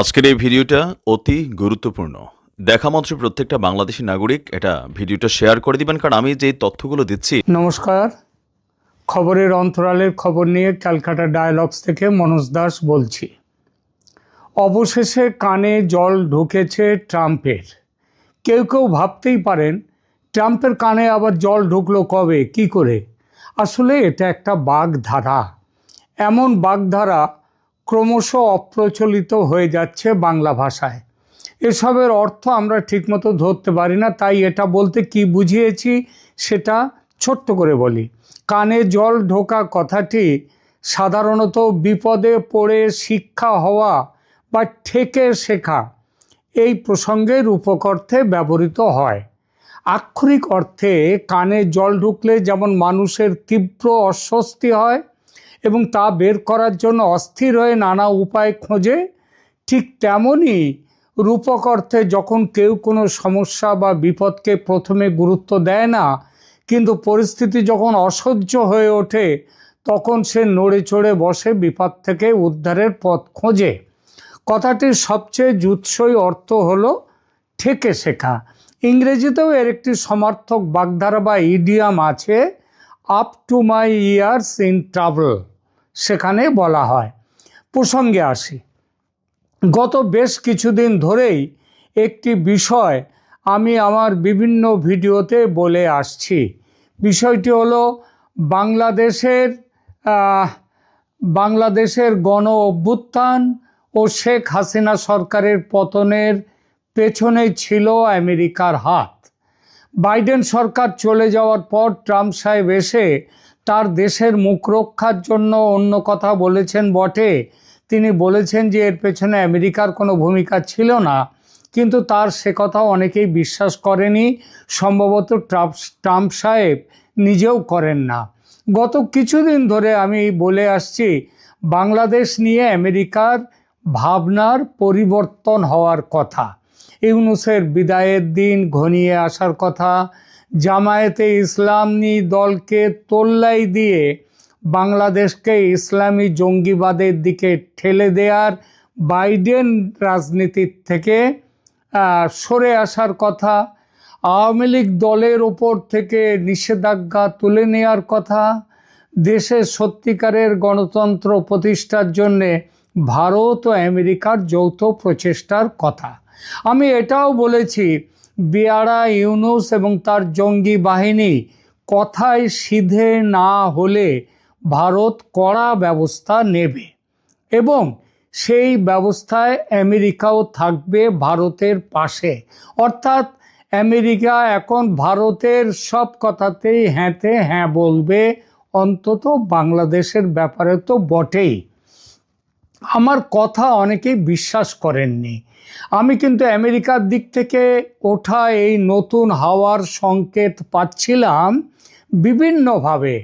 আজকের এই ভিডিওটা অতি গুরুত্বপূর্ণ। দেখা মাত্র প্রত্যেকটা বাংলাদেশি নাগরিক এটা ভিডিওটা শেয়ার করে দিবেন, কারণ আমি যে তথ্যগুলো দিচ্ছি। নমস্কার। খবরের অন্তরালের খবর নিয়ে ক্যালকাটা ডায়ালগস থেকে মনোজ দাস বলছি। অবশেষে কানে জল ঢুকেছে ট্রাম্পের। কেউ কেউ ভাবতেই পারেন, ট্রাম্পের কানে আবার জল ঢুকলো কবে, কি করে? আসলে এটা একটা বাগধারা। এমন বাগধারা ক্রমশ অপ্রচলিত হয়ে যাচ্ছে বাংলা ভাষায়। এসবের অর্থ আমরা ঠিকমতো ধরতে পারি না, তাই এটা বলতে কি বুঝিয়েছি সেটা ছোট্ট করে বলি। কানে জল ঢোকা কথাটি সাধারণত বিপদে পড়ে শিক্ষা হওয়া বা ঠেকে শেখা এই প্রসঙ্গের উপকর্থে ব্যবহৃত হয়। আক্ষরিক অর্থে কানে জল ঢুকলে যেমন মানুষের তীব্র অস্বস্তি হয় এবং তা বের করার জন্য অস্থির হয়ে নানা উপায় খোঁজে, ঠিক তেমনই রূপক অর্থে যখন কেউ কোনো সমস্যা বা বিপদকে প্রথমে গুরুত্ব দেয় না, কিন্তু পরিস্থিতি যখন অসহ্য হয়ে ওঠে, তখন সে নড়ে চড়ে বসে বিপদ থেকে উদ্ধারের পথ খোঁজে। কথাটির সবচেয়ে জুৎসই অর্থ হলো ঠেকে শেখা। ইংরেজিতেও এর একটি সমার্থক বাগধারা বা ইডিয়াম আছে up to my ears in travel সেখানে বলা হয়। প্রসঙ্গে আসি। গত বেশ কিছুদিন ধরেই একটি বিষয় আমি আমার বিভিন্ন ভিডিওতে বলে আসছি। বিষয়টি হলো বাংলাদেশের বাংলাদেশের গণ অভ্যুত্থান ও শেখ হাসিনা সরকারের পতনের পেছনে ছিল আমেরিকার হাত। বাইডেন সরকার চলে যাওয়ার পর ট্রাম্প সাহেব এসে তার দেশের মুখ রক্ষার জন্য অন্য কথা বলেছেন বটে। তিনি বলেছেন যে এর পেছনে আমেরিকার কোনো ভূমিকা ছিল না, কিন্তু তার সে কথা অনেকেই বিশ্বাস করেনি। সম্ভবত ট্রাম্প ট্রাম্প সাহেব নিজেও করেন না। গত কিছুদিন ধরে আমি বলে আসছি, বাংলাদেশ নিয়ে আমেরিকার ভাবনার পরিবর্তন হওয়ার কথা। ইউনুসের বিদায়ের দিন ঘনিয়ে আসার কথা জামায়াতে ইসলামী দলকে তোল্লাই দিয়ে বাংলাদেশকে ইসলামী জঙ্গিবাদের দিকে ঠেলে দেওয়ার বাইডেন রাজনীতির থেকে সরে আসার কথা, আওয়ামী লীগ দলের ওপর থেকে নিষেধাজ্ঞা তুলে নেওয়ার কথা দেশের সত্যিকারের গণতন্ত্র প্রতিষ্ঠার জন্যে ভারত ও আমেরিকার যৌথ প্রচেষ্টার কথা। আমি এটাও বলেছি বিয়ারা ইউনুস এবং তার জঙ্গি বাহিনী কথায় সিধে না হলে ভারত কড়া ব্যবস্থা নেবে এবং সেই ব্যবস্থায় আমেরিকাও থাকবে ভারতের পাশে। অর্থাৎ আমেরিকা এখন ভারতের সব কথাতেই হ্যাঁতে হ্যাঁ বলবে, অন্তত বাংলাদেশের ব্যাপারে তো বটেই। আমার কথা অনেকেই বিশ্বাস করেননি। আমি কিন্তু আমেরিকার দিক থেকে ওঠা এই নতুন হাওয়ার সংকেত পাচ্ছিলাম বিভিন্নভাবে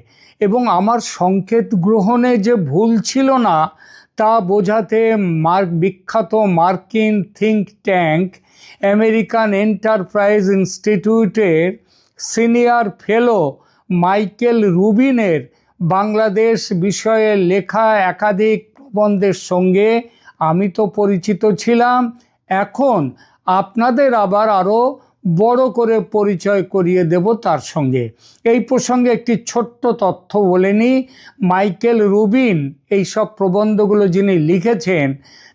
এবং আমার সংকেত গ্রহণে যে ভুল ছিল না, তা বোঝাতে মার্ক বিখ্যাত মার্কিন থিঙ্ক ট্যাঙ্ক, আমেরিকান এন্টারপ্রাইজ ইনস্টিটিউটের সিনিয়র ফেলো মাইকেল রুবিনের বাংলাদেশ বিষয়ে লেখা একাধিক প্রবন্ধের সঙ্গে আমি তো পরিচিত ছিলাম। এখন আপনাদের আবার আরও বড় করে পরিচয় করিয়ে দেব তার সঙ্গে। এই প্রসঙ্গে একটি ছোট্ট তথ্য বলে নিই। মাইকেল রুবিন এই সব প্রবন্ধগুলো যিনি লিখেছেন,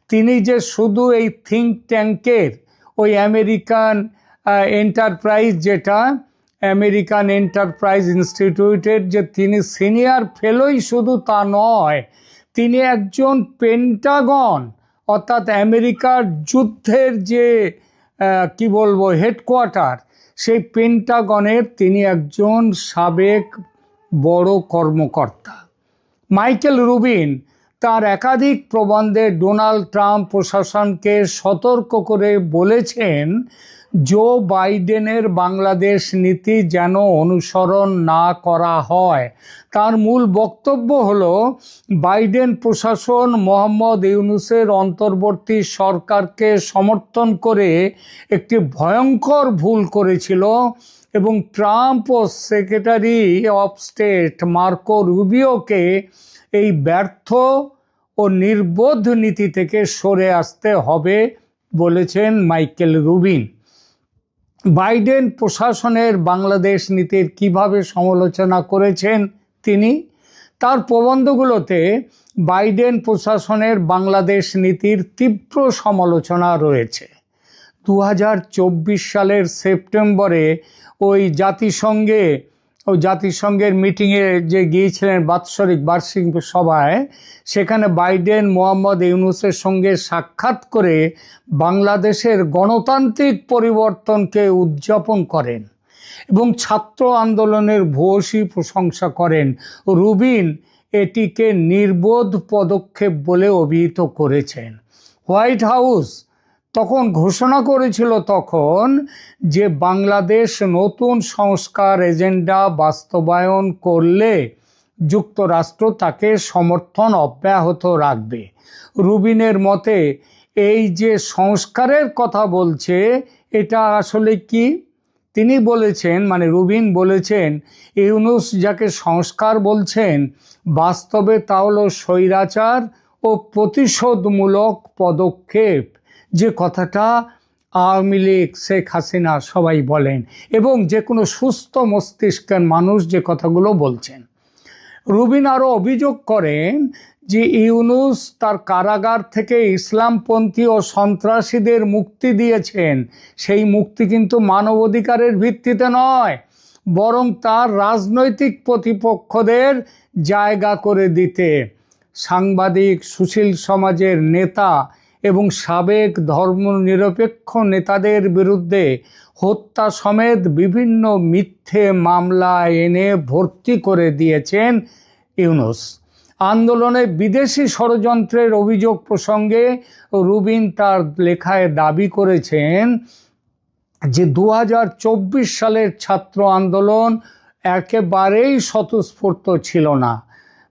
তিনি যে শুধু এই থিঙ্ক ট্যাঙ্কের ওই আমেরিকান এন্টারপ্রাইজ যেটা, আমেরিকান এন্টারপ্রাইজ ইনস্টিটিউটের যে তিনি সিনিয়র ফেলোই শুধু তা নয়, তিনি একজন পেন্টাগন অর্থাৎ আমেরিকার যুদ্ধের যে কি বলব হেডকোয়ার্টার সেই পেন্টাগনের তিনি একজন সাবেক বড় কর্মকর্তা। মাইকেল রুবিন তার একাধিক প্রবন্ধে ডোনাল্ড ট্রাম্প প্রশাসনকে সতর্ক করে বলেছেন জো বাইডেনের বাংলাদেশ নীতি যেন অনুসরণ না করা হয়। তার মূল বক্তব্য হলো, বাইডেন প্রশাসন মোহাম্মদ ইউনুসের অন্তর্বর্তী সরকারকে সমর্থন করে একটি ভয়ঙ্কর ভুল করেছিল এবং ট্রাম্প ও সেক্রেটারি অফ স্টেট মার্কো রুবিওকে এই ব্যর্থ ও নির্বোধ নীতি থেকে সরে আসতে হবে বলেছেন মাইকেল রুবিন। বাইডেন প্রশাসনের বাংলাদেশ নীতির কীভাবে সমালোচনা করেছেন তিনি? তার প্রবন্ধগুলোতে বাইডেন প্রশাসনের বাংলাদেশ নীতির তীব্র সমালোচনা রয়েছে। দু হাজার চব্বিশ সালের সেপ্টেম্বরে ওই জাতিসংঘে ওই জাতিসংঘের মিটিংয়ে যে গিয়েছিলেন বাৎসরিক বার্ষিক সভায়, সেখানে বাইডেন, মোহাম্মদ ইউনুসের সঙ্গে সাক্ষাৎ করে বাংলাদেশের গণতান্ত্রিক পরিবর্তনকে উদযাপন করেন এবং ছাত্র আন্দোলনের ভূয়সী প্রশংসা করেন। রুবিন এটিকে নির্বোধ পদক্ষেপ বলে অভিহিত করেছেন। হোয়াইট হাউস তখন ঘোষণা করেছিল তখন যে বাংলাদেশ নতুন সংস্কার এজেন্ডা বাস্তবায়ন করলে যুক্তরাষ্ট্র তাকে সমর্থন অব্যাহত রাখবে। রুবিনের মতে, এই যে সংস্কারের কথা বলছে, এটা আসলে কি? তিনি বলেছেন মানে রুবিন বলেছেন, ইউনুস যাকে সংস্কার বলছেন, বাস্তবে তা হলো স্বৈরাচার ও প্রতিশোধমূলক পদক্ষেপ। যে কথাটা আওয়ামী লীগ, শেখ হাসিনা সবাই বলেন এবং যে কোনো সুস্থ মস্তিষ্কের মানুষ যে কথাগুলো বলছেন। রুবিন আরও অভিযোগ করেন যে ইউনুস তার কারাগার থেকে ইসলামপন্থী ও সন্ত্রাসীদের মুক্তি দিয়েছেন। সেই মুক্তি কিন্তু মানবাধিকারের ভিত্তিতে নয়, বরং তার রাজনৈতিক প্রতিপক্ষদের জায়গা করে দিতে। সাংবাদিক সুশীল সমাজের নেতা এবং সাবেক ধর্মনিরপেক্ষ নেতাদের বিরুদ্ধে হত্যা সমেত বিভিন্ন মিথ্যে মামলা এনে ভর্তি করে দিয়েছেন ইউনুস। আন্দোলনে বিদেশি ষড়যন্ত্রের অভিযোগ প্রসঙ্গে রুবিন তার লেখায় দাবি করেছেন যে দু হাজার চব্বিশ সালের ছাত্র আন্দোলন একেবারেই স্বতঃস্ফূর্ত ছিল না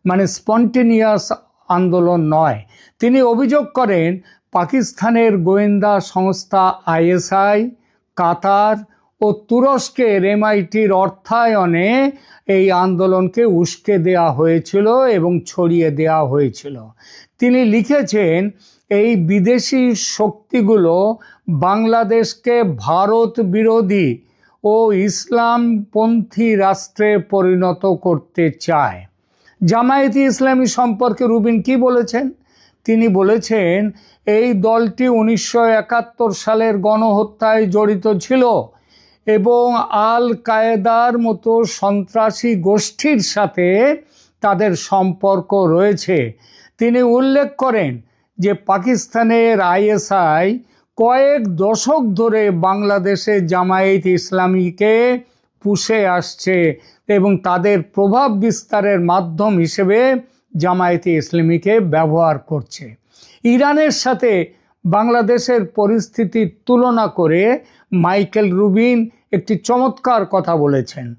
মানে স্পন্টেনিয়াস আন্দোলন নয়। তিনি অভিযোগ করেন পাকিস্তানের গোয়েন্দা সংস্থা আইএসআই, কাতার ও তুরস্কের এমআইটির অর্থায়নে এই আন্দোলনকে উস্কে দেওয়া হয়েছিল এবং ছড়িয়ে দেওয়া হয়েছিল। তিনি লিখেছেন, এই বিদেশি শক্তিগুলো বাংলাদেশকে ভারত বিরোধী ও ইসলামপন্থী রাষ্ট্রে পরিণত করতে চায়। জামায়াতি ইসলামী সম্পর্কে রুবিন কি বলেছেন? তিনি বলেছেন, এই দলটি উনিশশো একাত্তর সালের গণহত্যায় জড়িত ছিল এবং আল কায়েদার মতো সন্ত্রাসী গোষ্ঠীর সাথে তাদের সম্পর্ক রয়েছে। তিনি উল্লেখ করেন যে পাকিস্তানের আইএসআই কয়েক দশক ধরে বাংলাদেশে জামায়াত ইসলামীকে পুষে আসছে এবং তাদের প্রভাব বিস্তারের মাধ্যম হিসেবে জামায়াতে ইসলামীকে ব্যবহার করছে। ইরানের সাথে বাংলাদেশের পরিস্থিতির তুলনা করে মাইকেল রুবিন একটি চমৎকার কথা বলেছেন।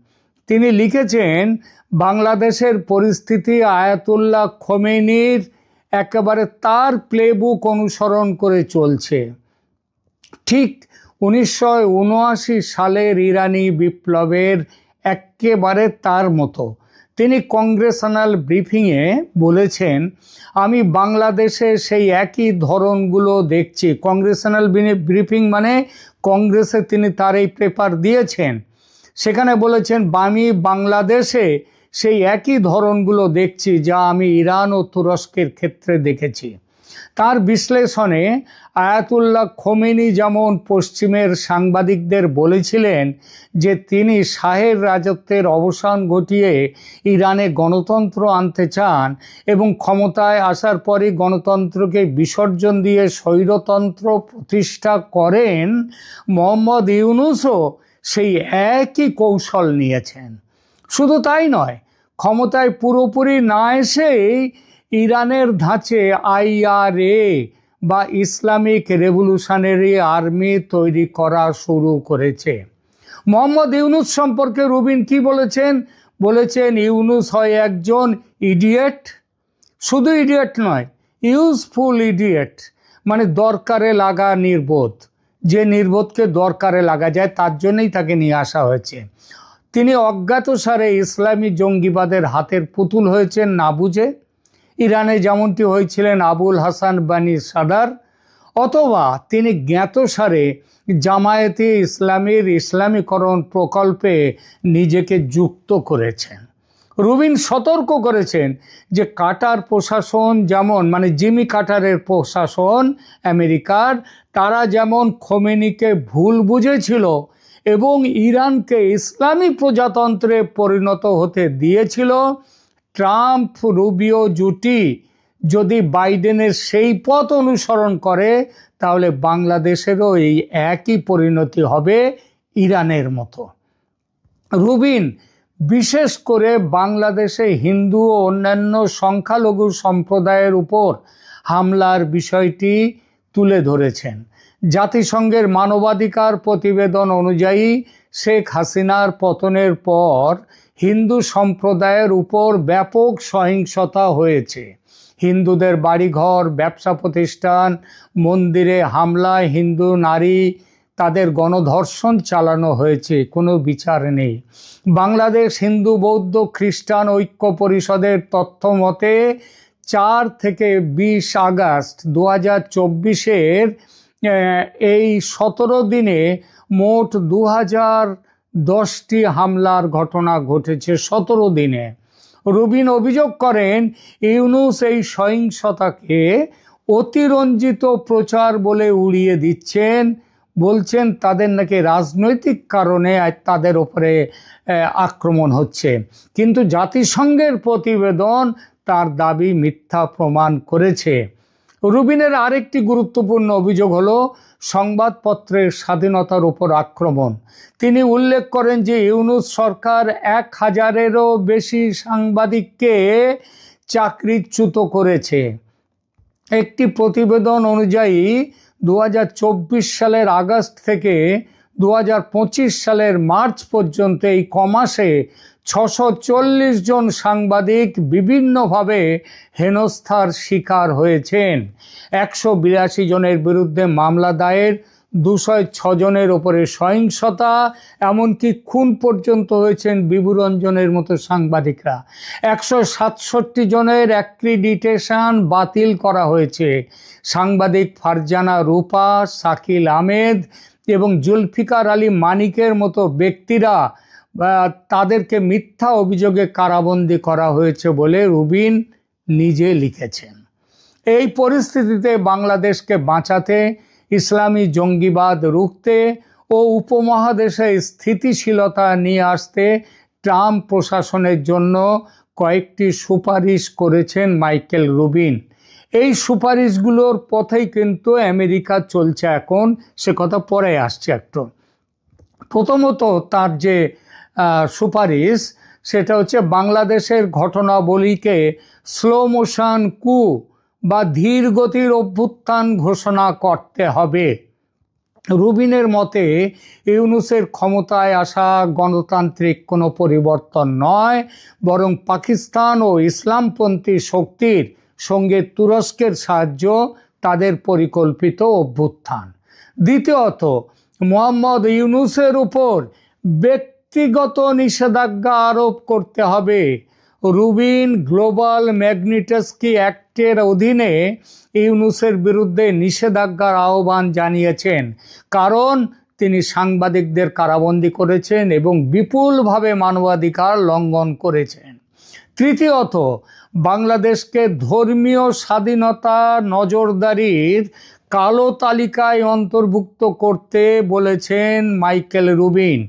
তিনি লিখেছেন, বাংলাদেশের পরিস্থিতি আয়াতুল্লাহ খোমেনির একেবারে তার প্লেবুক অনুসরণ করে চলছে। ঠিক উনিশশো সালের ইরানি বিপ্লবের একেবারে তার মতো। তিনি কংগ্রেশনাল ব্রিফিংয়ে বলেছেন, আমি বাংলাদেশে সেই একই ধরনগুলো দেখছি। কংগ্রেশনাল ব্রিফিং মানে কংগ্রেসে তিনি তার এই পেপার দিয়েছেন। সেখানে বলেছেন, আমি বাংলাদেশে সেই একই ধরনগুলো দেখছি যা আমি ইরান ও তুরস্কের ক্ষেত্রে দেখেছি। তার বিশ্লেষণে আয়াতুল্লাহ খোমেনি যেমন পশ্চিমের সাংবাদিকদের বলেছিলেন যে তিনি শাহের রাজত্বের অবসান ঘটিয়ে ইরানে গণতন্ত্র আনতে চান এবং ক্ষমতায় আসার পরই গণতন্ত্রকে বিসর্জন দিয়ে স্বৈরতন্ত্র প্রতিষ্ঠা করেন, মোহাম্মদ ইউনুসও সেই একই কৌশল নিয়েছেন। শুধু তাই নয়, ক্ষমতায় পুরোপুরি না এসেই ইরানের ধাঁচে আইআরএ বা ইসলামিক রেভলিউশনারি আর্মি তৈরি করা শুরু করেছে। মোহাম্মদ ইউনুস সম্পর্কে রুবিন কি বলেছেন? বলেছেন, ইউনুস হয় একজন ইডিয়েট। শুধু ইডিয়েট নয়, ইউজফুল ইডিয়েট মানে দরকারে লাগা নির্বোধ। যে নির্বোধকে দরকারে লাগা যায়, তার জন্যই তাকে নিয়ে আসা হয়েছে। তিনি অজ্ঞাতসারে ইসলামী জঙ্গিবাদের হাতের পুতুল হয়েছেন, না বুঝে ইরানে যেমনটি হয়েছিলেন আবুল হাসান বানি সাদার, অথবা তিনি জ্ঞাতসারে জামায়াতে ইসলামীর ইসলামীকরণ প্রকল্পে নিজেকে যুক্ত করেছেন। রুবিন সতর্ক করেছেন যে কাটার প্রশাসন যেমন মানে জিমি কাটারের প্রশাসন আমেরিকার, তারা যেমন খোমেনিকে ভুল বুঝেছিল এবং ইরানকে ইসলামী প্রজাতন্ত্রে পরিণত হতে দিয়েছিল ট্রাম্প, রুবিও, জুটি যদি বাইডেনের সেই পথ অনুসরণ করে, তাহলে বাংলাদেশেরও এই একই পরিণতি হবে ইরানের মতো। রুবিন, বিশেষ করে বাংলাদেশে হিন্দু ও অন্যান্য সংখ্যালঘু সম্প্রদায়ের উপর হামলার বিষয়টি তুলে ধরেছেন। জাতিসংঘের মানবাধিকার প্রতিবেদন অনুযায়ী শেখ হাসিনার পতনের পর হিন্দু সম্প্রদায়ের উপর ব্যাপক সহিংসতা হয়েছে। হিন্দুদের বাড়িঘর, ব্যবসা প্রতিষ্ঠান, মন্দিরে হামলায় হিন্দু নারী, তাদের গণধর্ষণ চালানো হয়েছে, কোনো বিচার নেই। বাংলাদেশ হিন্দু বৌদ্ধ খ্রিস্টান ঐক্য পরিষদের তথ্য মতে চার থেকে বিশ আগস্ট দু হাজার চব্বিশের এই সতেরো দিনে মোট দু হাজার দশটি হামলার ঘটনা ঘটেছে সতেরো দিনে। রুবিন অভিযোগ করেন, ইউনুস এই সহিংসতাকে অতিরঞ্জিত প্রচার বলে উড়িয়ে দিচ্ছেন। বলছেন, তাদের নাকি রাজনৈতিক কারণে তাদের ওপরে আক্রমণ হচ্ছে। কিন্তু জাতিসংঘের প্রতিবেদন তার দাবি মিথ্যা প্রমাণ করেছে। রুবিনের আরেকটি গুরুত্বপূর্ণ অভিযোগ হলো সংবাদপত্রের স্বাধীনতার উপর আক্রমণ। তিনি উল্লেখ করেন যে ইউনুস সরকার এক হাজারেরও বেশি সাংবাদিককে চাকরিচ্যুত করেছে। একটি প্রতিবেদন অনুযায়ী দু হাজার চব্বিশ সালের আগস্ট থেকে দু হাজার পঁচিশ সালের মার্চ পর্যন্ত এই কমাসে ছশো জন সাংবাদিক বিভিন্নভাবে হেনস্থার শিকার হয়েছেন। একশো বিরাশি জনের বিরুদ্ধে মামলা দায়ের, দুশো ছজনের ওপরে সহিংসতা, এমনকি খুন পর্যন্ত হয়েছেন বিভুরঞ্জনের মতো সাংবাদিকরা। একশো সাতষট্টি জনের অ্যাক্রিডিটেশন বাতিল করা হয়েছে। সাংবাদিক ফারজানা রূপা, শাকিল আহমেদ এবং জুলফিকার আলী মানিকের মতো ব্যক্তিরা তাদেরকে মিথ্যা অভিযোগে কারাবন্দী করা হয়েছে বলে রুবিন নিজে লিখেছেন। এই পরিস্থিতিতে বাংলাদেশকে বাঁচাতে, ইসলামী জঙ্গিবাদ রুখতে ও উপমহাদেশে স্থিতিশীলতা নিয়ে আসতে ট্রাম্প প্রশাসনের জন্য কয়েকটি সুপারিশ করেছেন মাইকেল রুবিন। এই সুপারিশগুলোর পথেই কিন্তু আমেরিকা চলছে এখন, সে কথা পরে আসছে একটু। প্রথমত তার যে সুপারিশ, সেটা হচ্ছে বাংলাদেশের ঘটনাবলীকে স্লো মোশন কু বা ধীর গতির অভ্যুত্থান ঘোষণা করতে হবে। রুবিনের মতে, ইউনুসের ক্ষমতায় আসা গণতান্ত্রিক কোনো পরিবর্তন নয়, বরং পাকিস্তান ও ইসলামপন্থী শক্তির সঙ্গে তুরস্কের সাহায্য, তাদের পরিকল্পিত অভ্যুত্থান। দ্বিতীয়ত, মোহাম্মদ ইউনুসের উপর ব্যক্তিগত নিষেধাজ্ঞা আরোপ করতে হবে। রুবিন গ্লোবাল ম্যাগনিটাসকি অ্যাক্টের অধীনে ইউনুসের বিরুদ্ধে নিষেধাজ্ঞার আহ্বান জানিয়েছেন। কারণ তিনি সাংবাদিকদের কারাবন্দী করেছেন এবং বিপুলভাবে মানবাধিকার লঙ্ঘন করেছেন। তৃতীয়ত, বাংলাদেশকে ধর্মীয় স্বাধীনতা নজরদারির কালো তালিকায় অন্তর্ভুক্ত করতে বলেছেন মাইকেল রুবিন।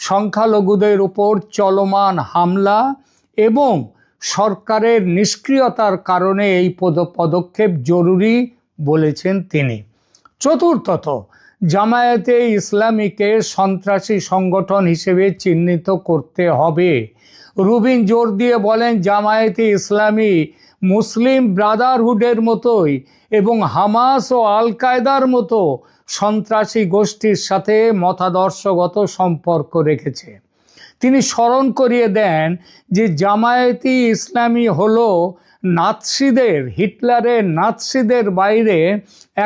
সংখ্যালঘুদের উপর চলমান হামলা এবং সরকারের নিষ্ক্রিয়তার কারণে এই পদ- পদক্ষেপ জরুরি বলেছেন তিনি। চতুর্থত, জামায়াতে ইসলামীকে সন্ত্রাসী সংগঠন হিসেবে চিহ্নিত করতে হবে। রুবিন জোর দিয়ে বলেন, জামায়াতে ইসলামী মুসলিম ব্রাদারহুডের মতোই এবং হামাস ও আল কায়দার মতো সন্ত্রাসী গোষ্ঠীর সাথে মতাদর্শগত সম্পর্ক রেখেছে। তিনি স্মরণ করিয়ে দেন যে জামায়াতি ইসলামী হলো নাৎসিদের, হিটলারের নাৎসিদের বাইরে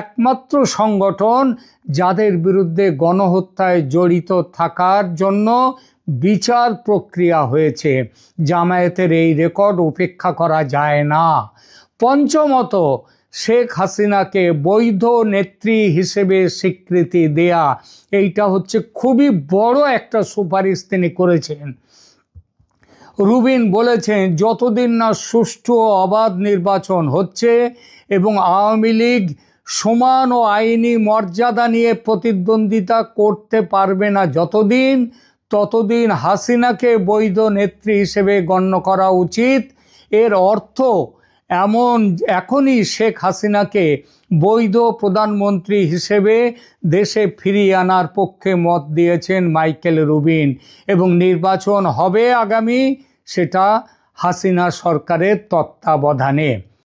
একমাত্র সংগঠন যাদের বিরুদ্ধে গণহত্যায় জড়িত থাকার জন্য বিচার প্রক্রিয়া হয়েছে। জামায়াতের এই রেকর্ড উপেক্ষা করা যায় না। পঞ্চমত শেখ হাসিনাকে বৈধ নেত্রী হিসেবে স্বীকৃতি দেয়া, এইটা হচ্ছে খুবই বড় একটা সুপারিশ তিনি করেছেন। রুবিন বলেছেন, যতদিন না সুষ্ঠু অবাধ নির্বাচন হচ্ছে এবং আওয়ামী লীগ সমান ও আইনি মর্যাদা নিয়ে প্রতিদ্বন্দ্বিতা করতে পারবে না যতদিন, ততদিন হাসিনাকে বৈধ নেত্রী হিসেবে গণ্য করা উচিত। এর অর্থ এমন এখনই শেখ হাসিনাকে বৈধ প্রধানমন্ত্রী হিসেবে দেশে ফিরিয়ে আনার পক্ষে মত দিয়েছেন মাইকেল রুবিন এবং নির্বাচন হবে আগামী, সেটা হাসিনা সরকারের তত্ত্বাবধানে।